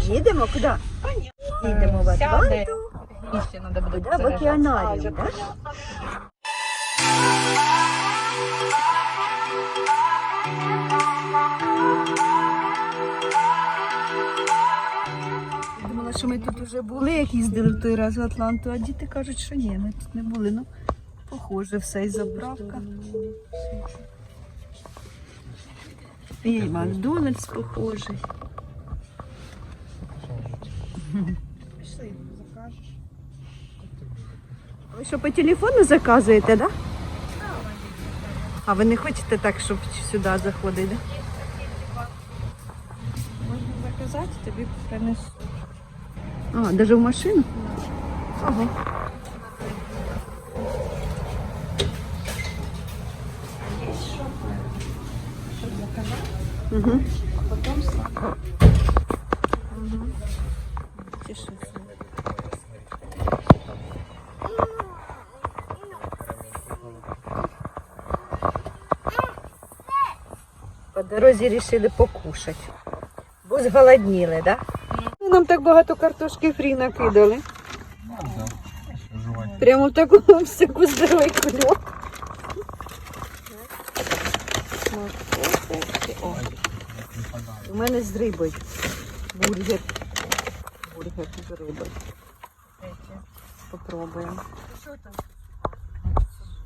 Їдемо куди? Їдемо в Атланту. Куди? В океанаріум, так? Думала, що ми тут вже були, як їздили в той раз в Атланту, а діти кажуть, що ні, ми тут не були. Ну, похоже, все і заправка. І Макдональдс похожий. Пішли, закажеш. Ви що по телефону заказуєте, так? Да? А ви не хочете так, щоб сюди заходити? Да? Можна заказати, тобі принесу. А, навіть в машину? Ага. Угу. а потім По дорозі вирішили покушати. Бо зголодніли, так? Да? Нам так багато картошки фрі накидали. Прямо в таку всяку здоровий кульок. У мене з рибою. Бургер. Бургер з рибою. Попробуємо. Що там?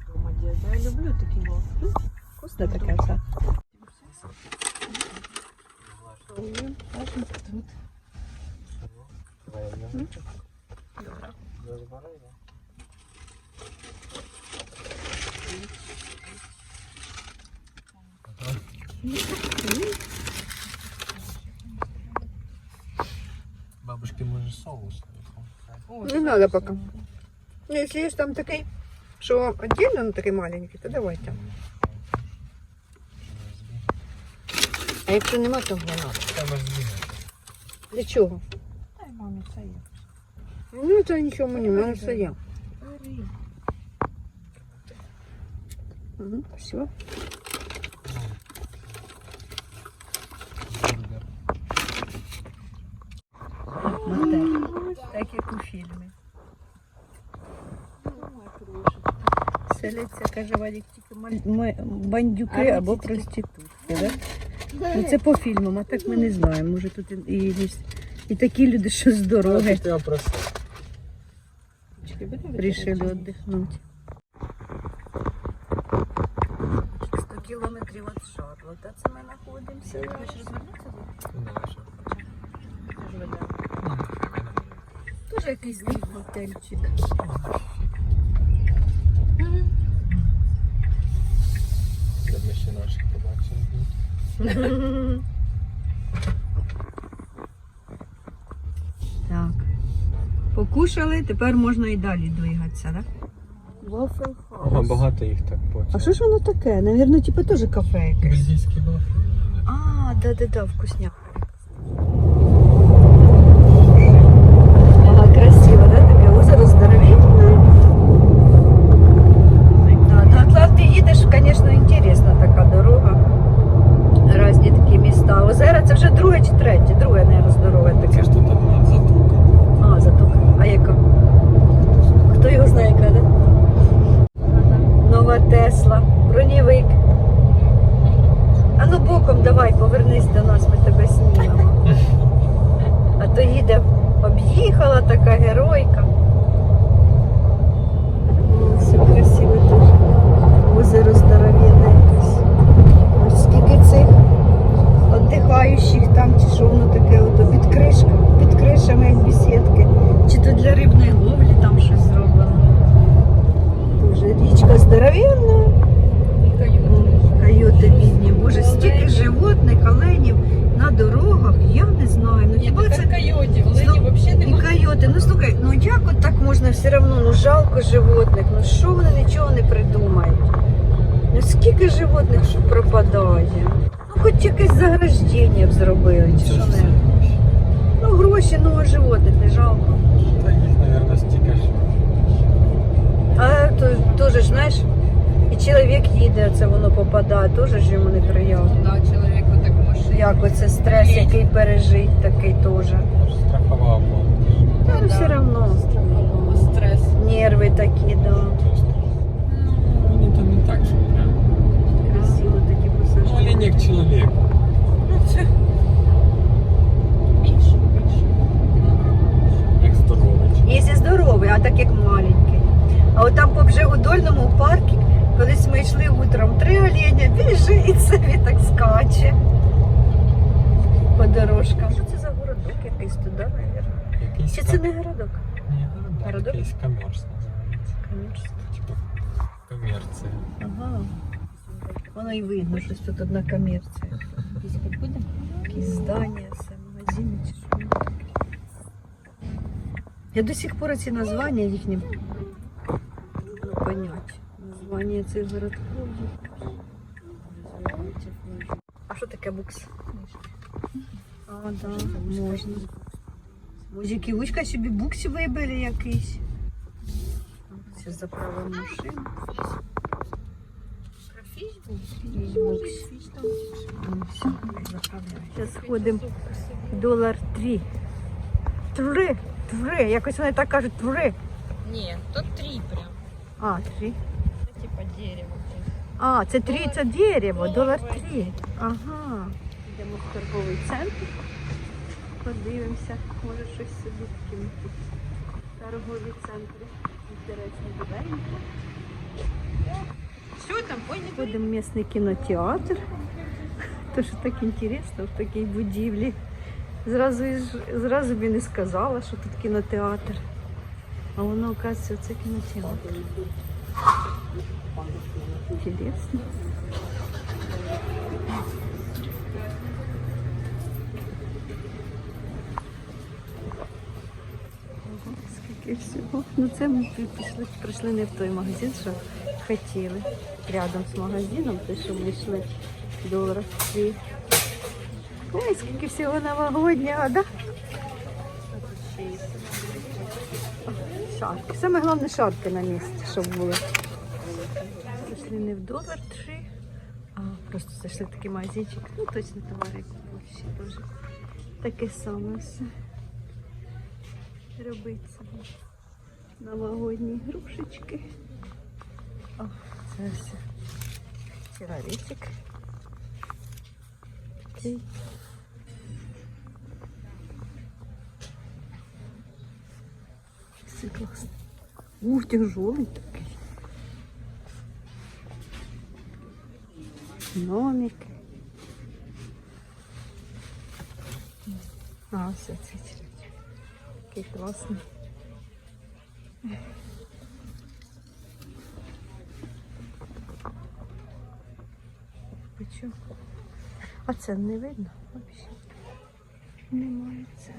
Дома діда. Я люблю такі вовки. Ну, Вкусно така ця. Тут. Бабушки, надо пока. Ну, Если есть там такой, что отдельно, ну такой маленький, то давайте. А якщо нема, то не надо. Треба збігати. Для чого? Дай мамі це є. Ну, це нічого мені, в мене все є. Бери. Угу, все. Бургер. Модель. Так як у фільмі. Селяться, каже Валік, тільки бандюки або проститутки, да? Ну це по фільмам, а так ми не знаємо. Може тут і, і, і такі люди, що з дороги Ти вирішили віддихнути. 100 кілометрів від Шарлота це ми знаходимося. Не, що? Теж якийсь готельчик. Щоб ми ще наших побачили. Так. Покушали, тепер можна і далі двигатися, так? Waffle Ага, багато їх так потім. А що ж воно таке? Навірно, типу теж кафе якесь. Бельгійський вафлі. А, да-да-да, вкусняк. Ага, красиво, да? Таке озеро здоровенне. Да, до Атланти їдеш, звісно, інтересна така дорога. Разні такі міста. Озера це вже друге чи третє? Друге, мабуть, дорога Це таке. ж тут одна затука. А, затука. А яка? Хто його знає, яка, да? Нова Тесла, бронєвик. А ну боком давай, повернись до нас, ми тебе знімемо. А то їде, об'їхала така геройка. Все красиво дуже. Озеро здоровенне якесь. Ось скільки цих віддихаючих там, чи що воно таке, ото під кришками, під кришами як бесідки. Чи то для рибної ловлі там щось зроблено. Дуже річка здоровенна. Койоти бідні. Боже, стільки животних, оленів на дорогах, я не знаю. Ну хіба це койотів, Слу- взагалі і койоти? Ну слухай, ну як от так можна все одно, ну жалко животних, ну що вони нічого не придумають? Ну скільки животних що пропадає? Ну хоч якесь заграждення б зробили, чи що не. Ну гроші, ну а животних не жалко. Та їх, мабуть, стільки ж. А то теж, знаєш, чоловік їде, це воно попадає, теж ж йому неприємно. Да, чоловік отак в машині. як оце стрес, який пережить, такий теж. Страхова оплата. Та все одно. Стрес. Нерви такі, да. Мені то не так, що прям. Красиво такі Ну, пасажири. але не як чоловік. Ну це більше, більше. Як здоровий. Якщо здоровий, а так як маленький. А от там по Бжегодольному парку, колись ми йшли утром, три оленя біжить і собі так скаче. По дорожкам. Що це за городок якийсь? Якийсь Чи це не городок? Ні, городок. Городок? Якийсь комерс називається. Конечно. Типа комерція. Ага. Воно і видно, щось тут одна комерція. Їздити будемо? Якісь здання, все, магазини чи що. Я до сих пор ці названня їх не можу понять. Названня цих городків. А що таке букс? А, да, можна. Може, кілочка собі буксі вибили якийсь. Це заправимо машину. Зараз сходимо долар три. Три. Три. Якось вони так кажуть три. Ні, то три прям. А, три. Це типа дерево. А, це три, це дерево, долар три. Ага. Йдемо в торговий центр. Подивимося, може щось собі тут. Торгові центри. Інтересні біленькі. Що там? Ой, не Ходимо в місний кінотеатр. То що так інтересно в такій будівлі. Зразу, зразу б і не сказала, що тут кінотеатр. А воно, оказується, це кінотеатр. Інтересно. Ого, Скільки всього. Ну це ми пі- пішли, прийшли не в той магазин, що хотіли. Рядом з магазином, те, що ми йшли доларів дві. Ой, скільки всього новогоднього, да? Шарки. Саме головне шарки на місці, щоб були. Зайшли не в долар три, а просто зайшли такий магазинчик. Ну, точно товари ще теж. Таке саме все. Робиться. Новогодні грушечки. О, це все. Чоловічик. Такий. Все класно. Ух, тяжелый такой. Номик. А, все, це Такий класний. Почему? А це не видно взагалі. Немає це.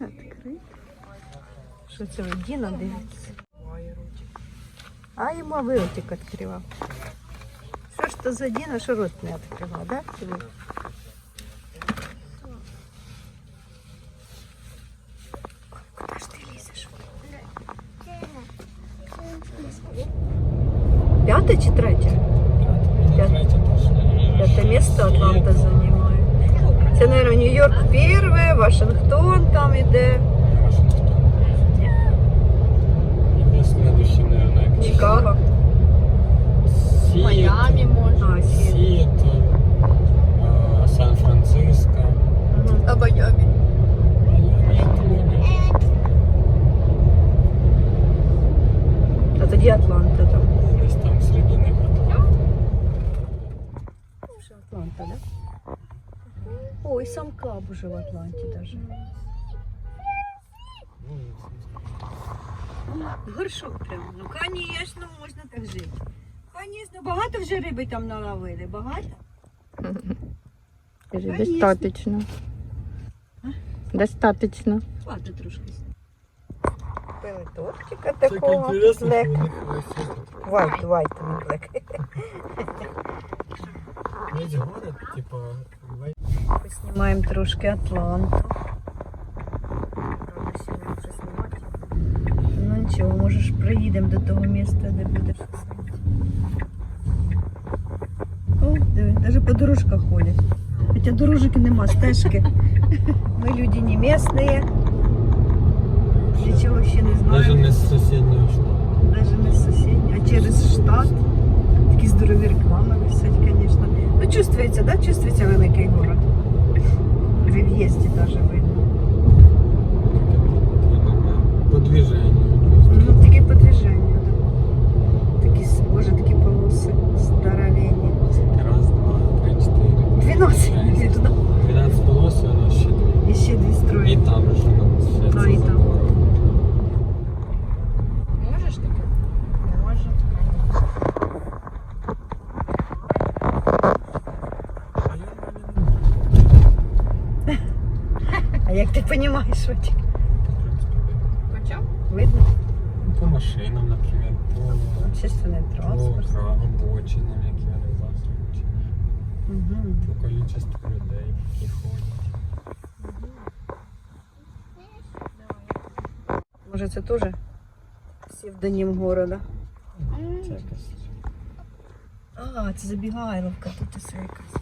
Открито. Що це ви Діна дивиться? А йому ви ротик відкривав. Що ж то за Діна, що рот не відкривав, да? Чи ви? Ой, Куди ж ти лізеш? П'яте чи третє? Третє теж. П'яте місце Атланта займає. Це, мабуть, Нью-Йорк перше, Вашингтон там іде, І следующий, наверное, як Чикаго. Сіетл. Майамі може. А, Сіетл. Сіетл. а, Сан-Франциско. Мгм. А Майамі. Я думаю, А тоді Атланта там. десь там серед них Атланта. Вже Атланта, да? Ой, сам клаб уже в Атланті даже. Горшок прям. Ну, звісно, можна так жити. Звісно, багато вже риби там наловили, багато. Конечно. достаточно. Достаточно. Хватить трошки. Помідорчика такого. Вайт, вайт, блек. Поснімаємо трошки Атланту. Ну нічого, можеш приїдемо до того міста, де будеш сидіти. О, диви, навіть по дорожках ходять. Хоча дорожок і нема, стежки. Ми люди не місцеві. Нічого ще не Навіть знаємо. не з сусіднього штату. Навіть не з сусіднього, а через штат. Такі здорові реклами висять, звісно. Ну, чувствується, да? Чувствується великий город. При в'їзді навіть видно. По движенню. Ну, таке по движенню, да. Такі, с- боже, такі 12 і туди. 12 полос, і воно ще дві. І ще дві І там же все А, і там. Можешь таке? А як ти розумієш, що ті? Почем? Видно? Ну, По машинам, наприклад, по, Общественний по транспорт. обочинам, вони засують. Угу. По количеству людей, які ходять. Може це теж псевдонім города? Це. А, це забігайловка, тут і все якась.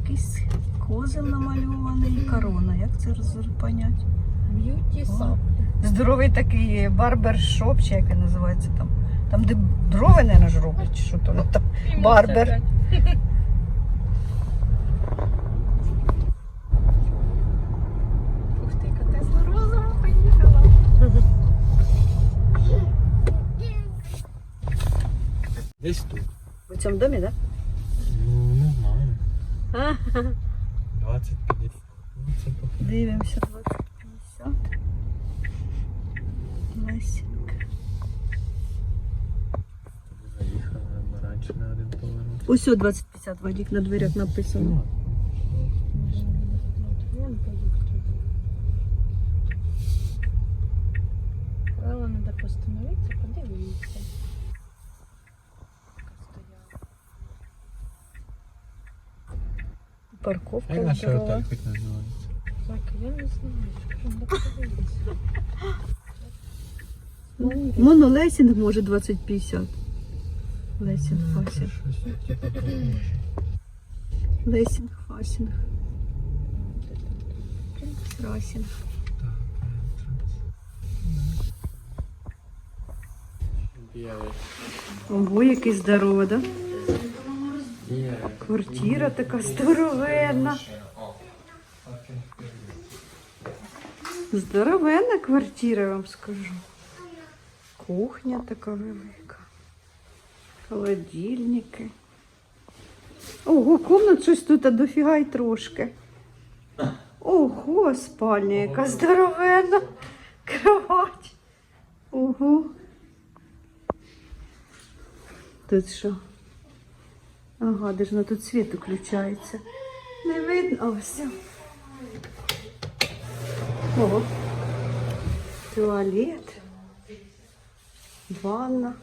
Якийсь козел намальований і корона. Як це понять? Бьюти О. сап. Здоровий такий барбершоп, чи як він називається там. Там, де брови, наверное, ж роблять, чи що то ну, там. Барбер. Ух ты, как Тесла розово поехала. Десь тут. У цьому домі, так? Ну, не знаю. Да? 20 50 Ну. Дивимося 20-50. Лесінка. Заїхали раніше на один поворот. Ось о 20-50 Вадік на дверях написано. Ну, Сказала, надо постановиться, подивитися. а Парковка як наша здорова. отель хоч називається? Так, я не знаю, що надо подивитися. Ну, Монолесінг може 20-50. Лесінг, фасінг. Лесінг, фасінг. Расінг. Ого, який здоровий, да? Квартира така здоровенна. Здоровенна квартира, я вам скажу. Кухня така велика. Холодильники. Ого, комнат щось тут дофіга й трошки. Ого, спальня, яка здоровенна. Кровать. Ого. Тут що? Ага, де ж воно тут світ включається. Не видно. Все. Ого. Туалет. Ванна.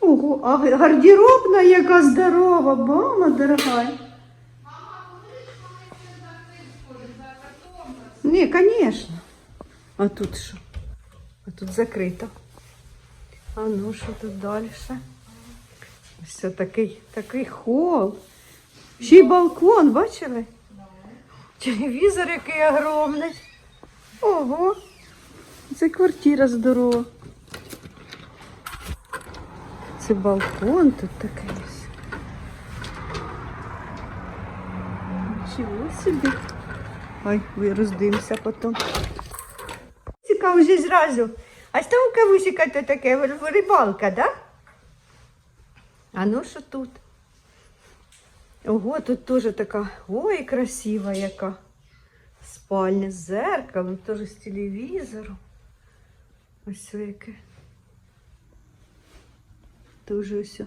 Ого, а гардеробна яка здорова, мама дорога. Ні, звісно. А тут що? А тут закрито. А ну що тут далі? Все такий, такий хол. Ще й балкон, бачили? Телевізор який огромний. Ого. Це квартира здорова. Це балкон тут такий. Нічого собі. Ой, ви роздимся потім. Цікаво вже зразу. А що у кавусика то таке рибалка, да? А ну що тут? Ого, тут теж така, ой, красива яка. Спальня з зеркалом, теж з телевізором. Ось яке. Дуже ось.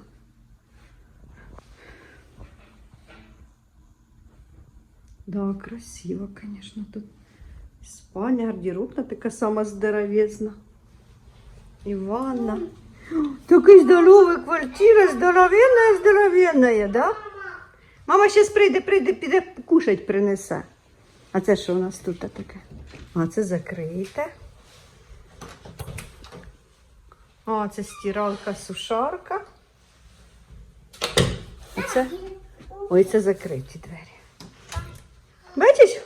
Да, красиво, конечно, тут. Спальня, гардеробна така сама здоровезна. І ванна. Такий здорова квартира, здоровенна, здоровенна, да? Мама зараз прийде, прийде, піде кушать принесе. А це що у нас тут таке? А, це закрите. А, це стиралка, сушарка. А це... Ой, це закриті двері. Бачиш?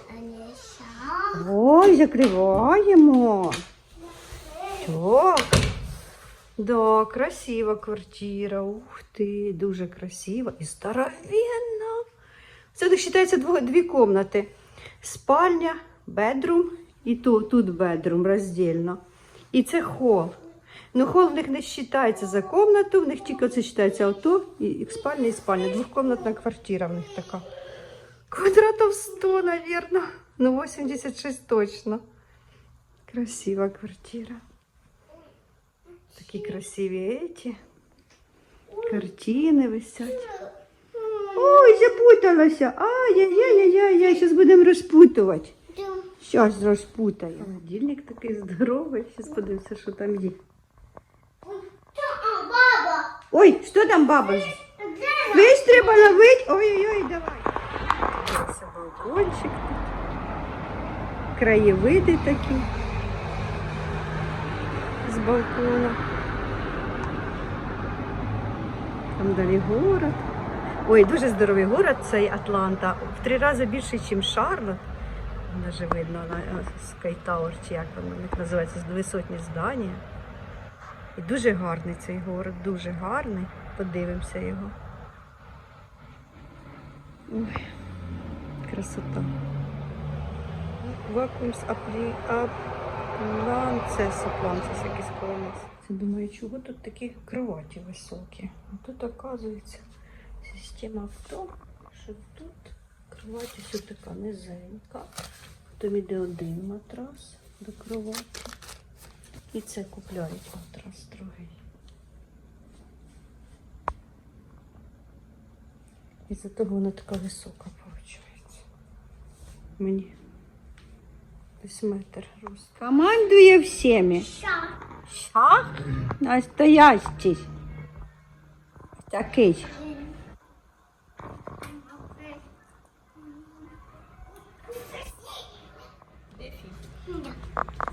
Ой, закриваємо. Так. Да, красива квартира. Ух ти, дуже красива і здоровенна. Це вважається дві кімнати. Спальня, бедрум і тут, тут бедрум роздільно. І це хол. Ну, хол в них не вважається за кімнату, в них тільки це вважається ото, і, і спальня, і спальня. Двохкомнатна квартира в них така. Квадратов 100, наверное. Ну, 86 точно. Красива квартира. Такі красиві эти. Картини висять. Ой, запуталася. Ай-яй-яй-яй-яй, зараз будемо розпутувати. Зараз розпутаю. Холодильник такий здоровий. Зараз подивимося, що там є. Ой, що там баба? Весь треба ловити. Ой-ой-ой, давай. Це балкончик тут. Краєвиди такі. З балкона. Там далі город. Ой, дуже здоровий город цей Атланта. В три рази більший, ніж Шарлот. Вона же видно на Скайтауер, чи як воно називається, з висотні здання. І дуже гарний цей город, дуже гарний. Подивимося його. Ой, красота. Вакуумс аплі... апланцес, апланцес якийсь колонець. Це думаю, чого тут такі кроваті високі? А тут, оказується, система в тому, що тут кровать ось така низенька. Потім йде один матрас до кроваті. І це купляють матрас другий. І за того вона така висока виходить. Мені десь метр рост. Командує всіми. Ша? Настоящий. Такий.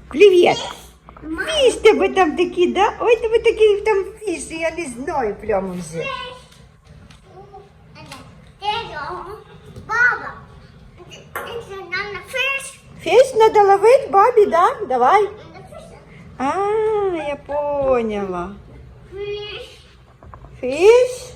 Привіт! Фіш тебе там такі, да? Ой, тебе такі там фіші, я не знаю прямо вже. Baba, it's another fish. Фіш треба ловити бабі, да? Давай. And the fish. А, я поняла. Fish. Фіш?